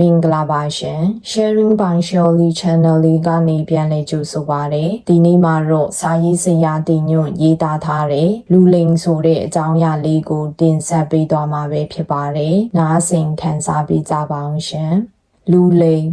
မင်္ဂလာပါရှင် Sharing by Shirley Channel လေးကနေပြန်လည်ကြိုဆိုပါရစေဒီနေ့မှာတော့စာရေးဆရာတင်ညွန့်ရေးသားထားတဲ့လူလိန်ဆိုတဲ့အကြောင်းအရာလေးကိုတင်ဆက်ပေးသွားမှာပဲဖြစ်ပါတယ်နားဆင်ခံစားပေးကြပါအောင်ရှင်လူလိန်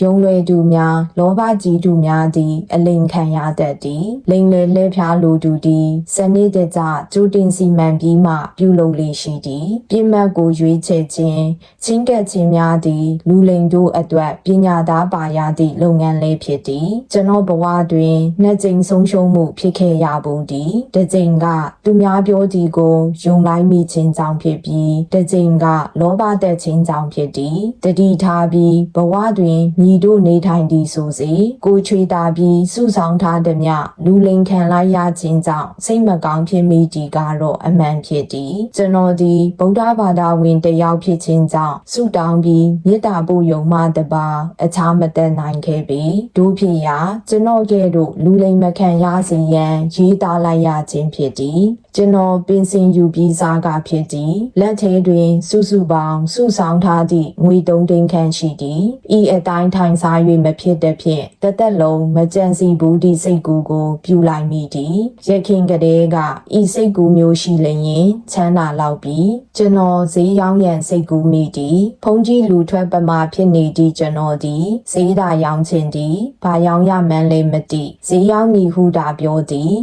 ယုံလွယ်သူများလောဘကြီးသူများသည်အလိန်ခံရတတ်သည်လိန်လေလှဲဖျားလိုသူသည်စနစ်တကျကြိုတင်စီမံပြီးမှပြုလုပ်လေရှိသည်ပြစ်မှတ်ကိုရွေးချယ်ခြင်းချင်းကပ်ခြင်းများသည်လူလိန်တို့အတွက်ပညာသားပါရသည့်လုပ်ငန်းလေးဖြစ်သည်ကျွန်တော်ဘဝတွင်နှစ်ကြိမ်ဆုံးရှုံးမှုဖြစ်ခဲ့ရဘူးသည်တစ်ကြိမ်ကသူများပြောသည်ကိုယုံလိုက်မိခြင်းကြောင့်ဖြစ်ပြီးတစ်ကြိမ်ကလောဘတက်ခြင်းကြောင့်ဖြစ်သည်တတိထားပြီးဘဝတွင်မိတို့နေထိုင်သည်ဆိုစေကိုချွေတာပြီးစုဆောင်ထားသည်မြလူလိန်ခံလိုက်ရခြင်းကြောင့်စိတ်မကောင်းဖြစ်မိသည်ကတော့အမှန်ဖြစ်သည်ကျွန်တော်ဒီဗုဒ္ဓဘာသာဝင်တစ်ယောက်ဖြစ်ခြင်းကြောင့်ဆုတောင်းပြီးမေတ္တာပို့ယုံမှတပါအခြားမသက်နိုင်ခဲ့ပေတို့ဖြစ်ရာကျွန်တော်ရဲ့တို့လူလိန်မခံရစေရန်ရေးသားလိုက်ရခြင်းဖြစ်သည် ကျွန်တော်ပင်စင်ယူပြီးစားကဖြစ်သည်လက်ထဲတွင် စုစုပေါင်းစုဆောင်ထားသည့်ငွေတုံးသိန်းခန့်ရှိသည်ဤအတိုင်းထိုင်စား၍မဖြစ်တဲ့ဖြင့်တသက်လုံးမကြံစီဘူးသည့်စိတ်ကူးကိုပြူလိုက်မိသည်ရခင်ကလေးကဤစိတ်ကူးမျိုးရှိလျင်ချမ်းသာလောက်ပြီးကျွန်တော်ဈေးရောင်းရန်စိတ်ကူးမိသည်ဖုန်ကြီးလူထွက်ပမာဖြစ်နေသည့်ကျွန်တော်သည်ဈေးသာရောင်းခြင်းသည်ဘာရောင်းရမှန်းလည်းမသိဈေးရောင်းမည်ဟုသာပြောသည်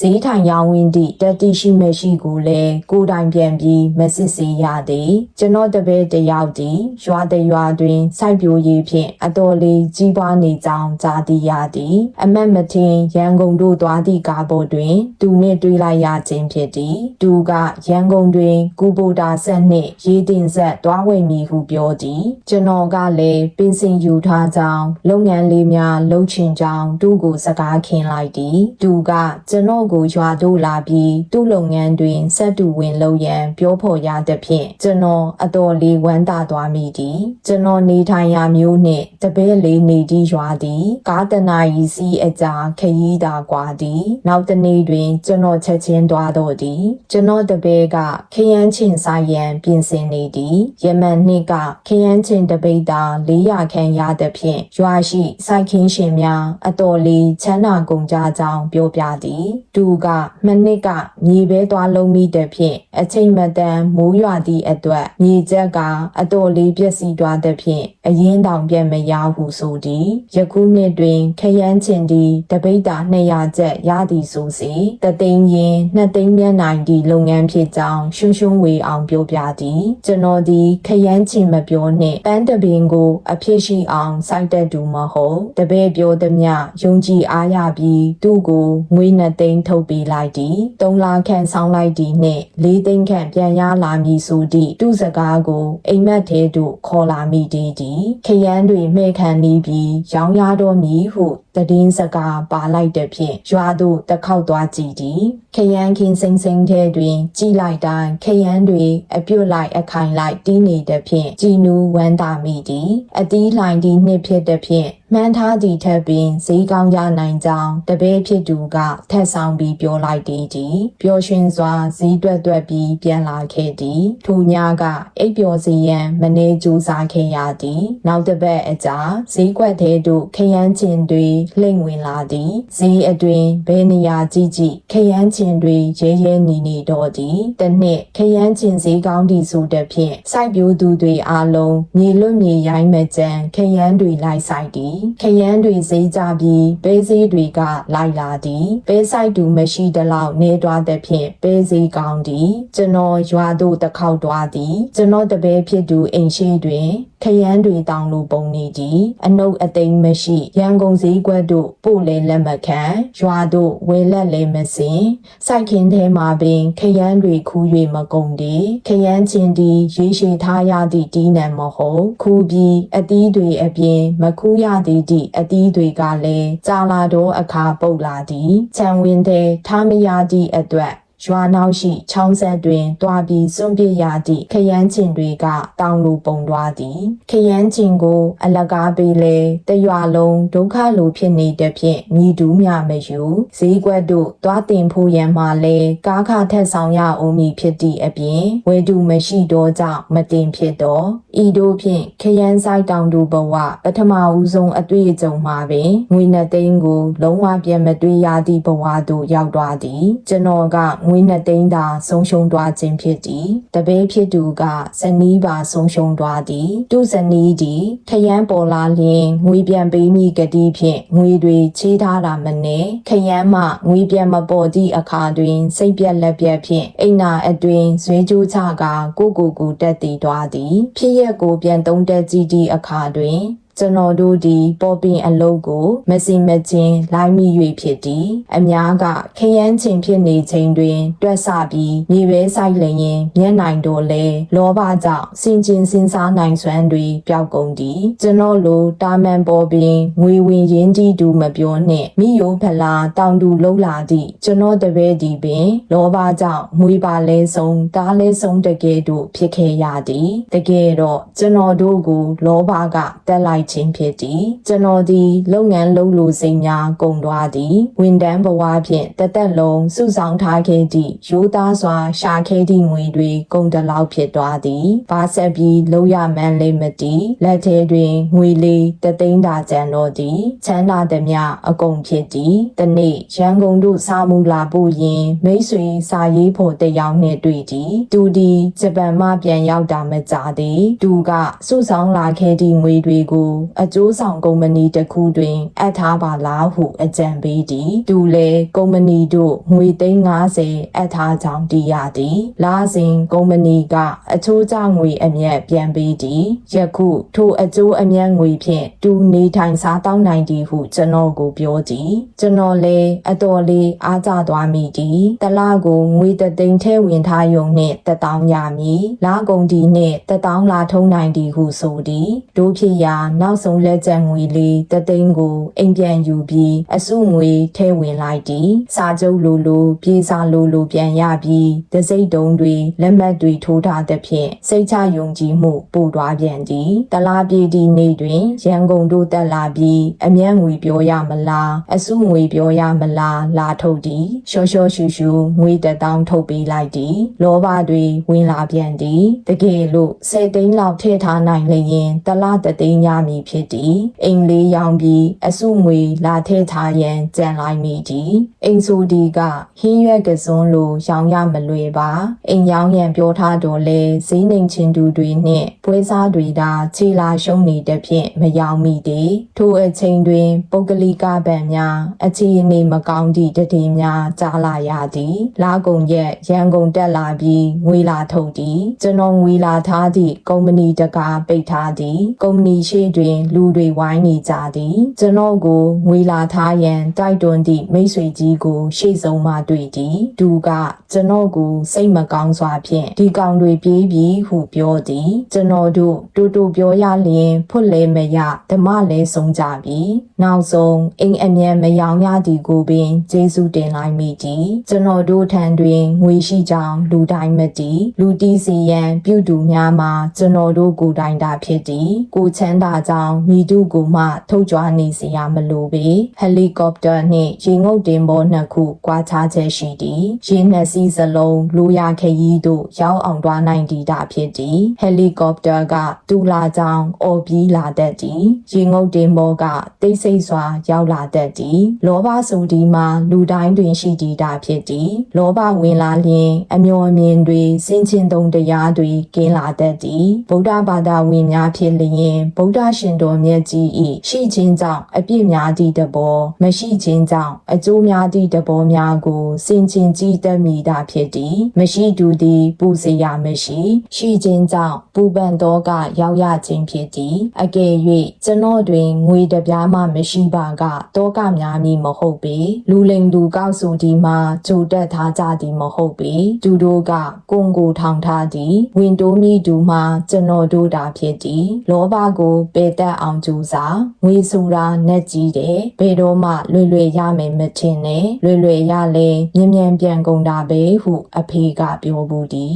ဈေးထိုင်ရောင်းဝင်းသည့်တတိရှိမရှိကိုလည်းကိုယ်တိုင်ပြန်ပြီးမစစ်စေရသည်ကျွန်တော်တပည့်တယောက်သည်ရွာတရွာတွင်စိုက်ပျိုးရေးဖြင့်အတော်လေးကြီးပွားနေကြောင်းကြားသိရသည်အမတ်မထင်ရန်ကုန်တို့သွားသည့်ကားပေါ်တွင် သူနှင့်တွေ့လိုက်ရခြင်းဖြစ်သည်သူကရန်ကုန်တွင်ကူဘိုတာဆက်နှင့်ရေးတင်ဆက်သွားဝင်မည်ဟုပြောသည်ကျွန်တော်ကလည်းပင်စင်ယူထားကြောင်းလုပ်ငန်းလေးများလုပ်ချင်ကြောင်းသူ့ကိုစကားခင်းလိုက်သည်သူကကျွန်တော်မြို့ကိုရွာသို့လာပြီးသူ့လုပ်ငန်းတွင်စက်တူဝင်လုပ်ရန်ပြောဖော်ရသဖြင့်ကျွန်တော်အတော်လေးဝမ်းသာသွားမိသည်ကျွန်တော်နေထိုင်ရာမြို့နှင့်တပည့်လေးနေသည့်ရွာသည်ကားတနာရီစီအကြာခရီးသာကွာသည်နောက်တနေ့တွင်ကျွန်တော်ချက်ချင်းသွားတော့သည်ကျွန်တော်တပည့်ကခရမ်းချင်းစားရန်ပြင်ဆင်နေသည်ယမန်နှစ်ကခရမ်းချင်းတပိတ်သာ400ခန်းရသဖြင့်ရွာရှိစိုက်ခင်းရှင်များအတော်လေးချမ်းသာကုန်ကြကြောင်းပြောပြသည်ဒသူကမနစ်ကမြေပဲသွားလုံးမိတဲ့ဖြင့်အချိန်မတန်မိုးရွာသည့်အတွက်မြေကျက်ကအတော်လေးပျက်စီးသွားတဲ့ဖြင့်အရင်တောင်ပြတ်မရဟုဆိုသည်ယခုနှစ်တွင်ခရမ်းချင်သည်တပိတ်တာ200ကျပ်ရသည်ဆိုစီတသိန်းရင်နှစ်သိန်းမြတ်နိုင်သည့်လုပ်ငန်းဖြစ်ကြောင်းရှုံရှုံဝေအောင်ပြောပြသည်ကျွန်တော်သည်ခရမ်းချင်မပြောနှင့်ပန်းတပင်ကို အဖြစ်ရှိအောင်စိုက်တတ်သူမဟုတ်တပည့်ပြောသည်မြယုံကြည်အားရပြီးသူ့ကိုငွေနှစ်သိန်းထုတ်ပေးလိုက်သည်သုံးလခန့်ဆောင်းလိုက်သည်နှင့်လေးသိန်းခန့်ပြန်ရလာမည်ဆိုသည့်သူစကားကိုအိမ်မက်သေးသို့ခေါ်လာမိသည်သည်ခရမ်းတွေမှဲ့ခံနေပြီးရောင်းရတော့မည်ဟုတည်င်းစကားပါလိုက်တဲ့ဖြင့်ရွာသို့တခေါက်သွားကြည့်သည်ခရမ်းခင်းစိမ့်စိမ့်ထဲတွင် ကြည်လိုက်တိုင်းခရမ်းတွေအပြုတ်လိုက်အခိုင်လိုက်တီးနေတဲ့ဖြင့်ကြည်နူးဝမ်းသာမိသည်အတီးလှိုင်သည်နှစ်ဖြစ်တဲ့ဖြင့်မှန်းထားသည့်ထက်ပင်ဈေးကောင်းရနိုင်ကြောင်းတပည့်ဖြစ်သူကထက်ဆောင်ပြီးပြောလိုက်သည်သည်ပျော်ရွှင်စွာဈေးတွက်တွက်ပြီးပြန်လာခဲ့သည်ထိုညကအိပ်ပျော်စီရန်မနေကြိုးစားခဲ့ရသည်နောက်တစ်ပတ်အကြာဈေးကွက်သေးသို့ခရမ်းကျင်တွေလှိမ့်ဝင်လာသည်ဈေးအတွင်ဘယ်နေရာကြည့်ကြည့်ခရမ်းကျင်တွေရဲရဲနေနေတော့သည်တနှစ်ခရမ်းကျင်ဈေးကောင်းသည့်ဆိုတဲ့ဖြင့်စိုက်ပျိုးသူတွေအားလုံးမြေလွတ်မြေရိုင်းမကြံခရမ်းတွေလိုက်ဆိုင်သည်ခရမ်းတွေဈေးကြပြီးပဲဈေးတွေကလိုက်လာသည်ပဲဆိုင်သူမရှိတလောက်နေသွားတဲ့ဖြင့်ပဲဈေးကောင်းသည်ကျွန်တော်ရွာသို့တစ်ခေါက်သွားသည်ကျွန်တော်တပည့်ဖြစ်သူအိမ်ရှိတွင်ခရမ်းတွေတောင်းလိုပုံနေသည်အနုပ်အသိမ်းမရှိရန်ကုန်ဈေးကွက်တို့ပို့လဲလက်မခံရွာတို့ဝယ်လက်လဲမစင်စိုက်ခင်းထဲမှာပင်ခရမ်းတွေခူး၍မကုန်သည်ခရမ်းချင်းဒီရေရှည်ထားရသည့်တီးနံမဟုတ်ခူးပြီးအသီးတွေအပြင်မခူးရသည်သည့်အသီးတွေကလည်းကြာလာတော့အခါပုတ်လာသည်ခြံဝင်းထဲထားမရသည့်အတွက် ရွာနောက်ရှိချောင်းဆက်တွင်တွားပြီးစွန့်ပစ်ရသည့်ခရမ်းကျင်တွေကတောင်လိုပုံသွားသည်ခရမ်းကျင်ကို အလကားပေးလေတရွာလုံးဒုက္ခလိုဖြစ်နေတဲ့ဖြင့်မြည်တူးမြမယူဈေးကွက်တို့တွားတင်ဖို့ရန်မှလဲကားခထက်ဆောင်ရအောင်မည်ဖြစ်သည့်အပြင်ဝေတူမရှိတော့ကြောင့်မတင်ဖြစ်တော့ဤတို့ဖြင့်ခရမ်းဆိုင်တောင်တူဘဝပထမဦးဆုံးအတွေ့အကြုံမှာပင်ငွေနှစ်သိန်းကို လုံးဝပြန်မတွေ့ရသည့်ဘဝသို့ရောက်သွားသည်ကျွန်တော်ကငွေနှစ်သိန်းသာဆုံးရှုံးသွားခြင်းဖြစ်သည်တပည့်ဖြစ်သူကဇနီးပါဆုံးရှုံးသွားသည်သူဇနီးသည်ခရမ်းပေါ်လာလျင်ငွေပြန်ပေးမိကတိဖြင့်ငွေတွေချေးထားတာမနှင့်ခရမ်းမှငွေပြန်မပေါ်သည့်အခါတွင်စိတ်ပြက်လက်ပြက်ဖြင့်အိမ်နာအတွင်ဇွေးကြိုးချကကိုကိုကိုတက်တည်သွားသည်ဖြစ်ရက်ကိုပြန်သုံးတက်ကြည့်သည့်အခါတွင် ကျွန်တော်တို့ဒီပေါ်ပင်အလုပ်ကိုမစင်မချင်းလိုက်မိ၍ဖြစ်သည်အများကခရမ်းချင်ဖြစ်နေချိန်တွင် တွက်ဆပြီးမြေပဲဆိုင်လျင်မျက်နိုင်တော့လဲလောဘကြောင့်စင်ကျင်စင်စားနိုင်စွမ်းတွေပျောက်ကုန်သည်ကျွန်တော်လိုတာမန်ပေါ်ပင်ငွေဝင်ရင်းကြီးတူမပြောနှင့်မိယိုဖလာတောင်တူလှုပ်လာသည့်ကျွန်တော်တပည့်ဒီပင် လောဘကြောင့်မွေပါလဲဆုံးတားလဲဆုံးတကယ်တို့ဖြစ်ခဲ့ရသည် တကယ်တော့ကျွန်တော်တို့ကိုလောဘကတက်လိုက်ခြင်းဖြစ်သည်ကျွန်တော်သည်လုပ်ငန်းလုပ်လို့စိတ်များကုန်သွားသည်ဝန်တန်းဘဝဖြင့်တသက်လုံးစုဆောင်ထားခဲ့သည့်ရိုးသားစွာရှာခဲ့သည့်ငွေတွေကုန်တလောက်ဖြစ်သွားသည်ဘာဆက်ပြီးလုပ်ရမှန်းလည်းမသိလက်ထဲတွင်ငွေလေးတသိန်းသာကျန်တော့သည်ချမ်းသာသည်များအကုန်ဖြစ်သည်တနေ့ရန်ကုန်တို့စားမှုလာဖို့ရင်မိတ်ဆွေစာရေးဖို့တယောက်နှင့်တွေ့သည်သူဒီဂျပန်မှပြန်ရောက်တာမကြသည်သူကစုဆောင်လာခဲ့သည့်ငွေတွေကိုအကျိုးဆောင်ကုမ္ပဏီတစ်ခုတွင်အပ်ထားပါလားဟုအကြံပေးသည်သူလည်းကုမ္ပဏီတို့ငွေသိန်း90အပ်ထားကြောင်းသိရသည်လာစဉ်ကုမ္ပဏီကအချိုးကျငွေအမြတ်ပြန်ပေးသည်ယခုထိုအကျိုးအမြတ်ငွေဖြင့်သူနေထိုင်စားတောင်းနိုင်သည်ဟုကျွန်တော်ကိုပြောသည်ကျွန်တော်လည်းအတော်လေးအားကျသွားမိသည်တလားကိုငွေတသိန်းထဲဝင်ထားယုံနှင့်တတောင်းရမည်လာကုန်ဒီနှင့်တတောင်းလာထုံးနိုင်သည်ဟုဆိုသည်တို့ဖြစ်ရာနောက်ဆုံးလက်ကျန်ငွေလေးတသိန်းကိုအိမ်ပြန်ယူပြီးအစုငွေထဲဝင်လိုက်သည်စာချုပ်လိုလိုပြေးစာလိုလိုပြန်ရပြီးတစိမ့်တုံးတွေလက်မှတ်တွေထိုးထားသဖြင့်စိတ်ချယုံကြည်မှုပို့သွားပြန်သည်တလားပြေဒီနေ့တွင်ရန်ကုန်တို့တက်လာပြီးအမျက်ငွေပြောရမလားအစုငွေပြောရမလားလာထုတ်သည်ရှော့ရှော့ရှူရှူငွေတတောင်းထုတ်ပေးလိုက်သည်လောဘတွေဝင်လာပြန်သည်တကယ်လို့၁၀သိန်းလောက်ထည့်ထားနိုင်လျင်တလားတသိန်းရမည်ဖြစ်သည်အိမ်လေးရောင်ပြီးအစုငွေလာထည့်ထားရန်ကြံလိုက်မိသည်အိမ်ဆိုဒီကဟင်းရွက်ကစွန်းလိုရောင်ရမလွယ်ပါအိမ်ရောင်ရန်ပြောထားတော့လဲဈေးနှိမ်ချင်းတူတွေနှင့်ပွဲစားတွေသာခြေလာရှုံးနေတဲ့ဖြင့်မယောင်မိသည်ထိုအချိန်တွင် ပုဂ္ဂလိကဗန်များအခြေအနေမကောင်းသည့်တည်င်းများကြားလာရသည်လာကုန်ရက်ရန်ကုန်တက်လာပြီးငွေလာထုတ်သည်ကျွန်တော်ငွေလာထားသည့်ကုမ္ပဏီတကာပိတ်ထားသည်ကုမ္ပဏီရှိတွင် လူတွေဝိုင်းနေကြသည်ကျွန်တော်ကိုငွေလာထားရန်တိုက်တွန်းသည့်မိတ်ဆွေကြီးကို ရှေ့ဆုံးမှတွေ့သည်သူကကျွန်တော်ကိုစိတ်မကောင်းစွာဖြင့်ဒီကောင်တွေပြေးပြီးဟုပြောသည်ကျွန်တော်တို့တူတူပြောရလျင်ဖွတ်လဲမရဓမ္မလဲဆုံးကြပြီနောက်ဆုံးအိမ်အမြန်မယောင်ရသည်ကိုပင်ကျေးဇူးတင်လိုက်မိသည်ကျွန်တော်တို့ထံတွင်ငွေရှိကြောင်းလူတိုင်းမတည်လူတီးစီရန် ပြုတူများမှာကျွန်တော်တို့ကိုယ်တိုင်တာဖြစ်သည်ကိုချမ်းသာကြောင်းမိတုကိုမှထုတ်ကြွနေစရာမလိုပေဟယ်လီကော်ပတာနှင့်ရေငုပ်တင်ပေါ်နှစ်ခုကွာခြားချက်ရှိသည်ရေနှစ်စီးစလုံးလိုရာခရီးတို့ရောက်အောင်တွားနိုင်တည်တာဖြစ်သည်ဟယ်လီကော်ပတာကတူလာကြောင်းအော်ပြီးလာတတ်သည်ရေငုပ်တင်ပေါ်ကတိတ်ဆိတ်စွာရောက်လာတတ်သည်လောဘဆိုဒီမှာလူတိုင်းတွင်ရှိတည်တာဖြစ်သည်လောဘဝင်လာလျင်အမျော်အမြင်တွေစင်ချင်သုံးတရားတွေကင်းလာတတ်သည်ဗုဒ္ဓဘာသာဝင်များဖြစ်လျင်ဗုဒ္ဓရှင်တော်မြတ်ကြီး၏ရှိခြင်းကြောင့်အပြစ်များသည့်တဘောမရှိခြင်းကြောင့်အကျိုးများသည့်တဘောများကိုစင်ချင်ကြည်တတ်မိတာဖြစ်သည်မရှိသူသည်ပူစေရမရှိရှိခြင်းကြောင့်ပူပန်သောကရောက်ရခြင်းဖြစ်သည်အကယ်၍ကျွန်တော်တွင်ငွေတပြားမှမရှိပါကတောကများမည်မဟုတ်ပေလူလိမ်သူကောက်ဆိုဒီမှာဂျိုတက်ထားကြသည်မဟုတ်ပေသူတို့ကကိုန်ကိုထောင်ထားသည် ဝင်တိုးမိသူမှာကျွန်တော်တို့တာဖြစ်သည်လောဘကိုပယ်တတ်အောင်ကြိုးစားငွေဆိုတာနက်ကြီးတယ်ဘယ်တော့မှလွယ်လွယ်ရမယ်မထင်နဲ့လွယ်လွယ်ရလဲမြန်မြန်ပြန်ကုန်တာပဲဟုအဖေကပြောဘူးဒီ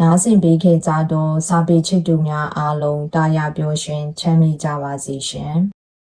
နားဆင်ပေးခဲ့ကြတော့စာပေချစ်သူများအားလုံးတာယာပျော်ရွှင်ချမ်းမြေ့ကြပါစေရှင်